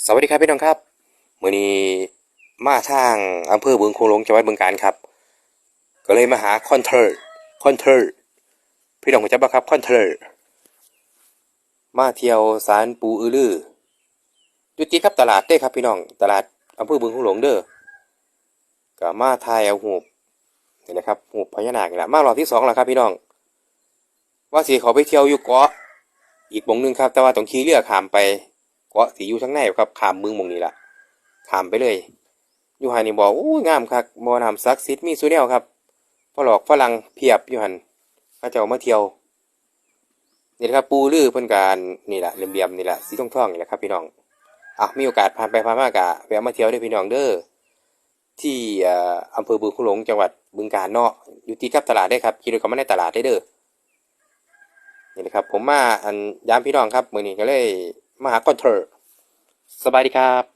สวัสดีครับพี่น้องครับมื่อนี้มาทางอำเภอบึงโคงหลงจังหวัดบึงกาฬครับ ก็เลยมาหาคอนเทอร์คอนเทอร์พี่น้องจักปะครับคอนเทอร์มาเที่ยวสารปูอือลือจุดจีครับตลาดเด้ครับพี่น้องตลาดอำเภอบึงโคงหลงเด้อก็มาทายเอาหูบนี่นะครับหูบพญานาคนี่แหละมารอบที่สองแล้วครับพี่น้อง ว่าสิเขาไปเที่ยวอยู่เกาะอีกหมองหนึ่งครับ แต่ว่าต้องขี่เรือขามไป เกาะสีอยู่ทั้งในครับขามเมืองมองนี้ละขามไปเลย อยู่หันนี่บอกโอ้ยงามคักบ่อน้ำศักดิ์สิทธิ์มีสุแนวครับฝรั่งฝรั่งเพียบอยู่หันพระเจ้ามาเที่ยวนี่นะครับปูลือเพิ่นการนี่แหละเหลี่ยมๆนี่แหละสีทองๆนี่แหละครับพี่น้องอะมีโอกาสผ่านไปผ่านมากะแวะมาเที่ยวเด้พี่น้องเด้อที่อ่ออำเภอบึงคุหลงจังหวัดบึงกาฬเนาะอยู่ที่กับตลาดได้ครับขี่รถเข้ามาในตลาดได้เด้อนี่นะครับผมมาอันยามพี่น้องครับมือนี้ก็เลย มาหาคอนเทอสบายดีครับ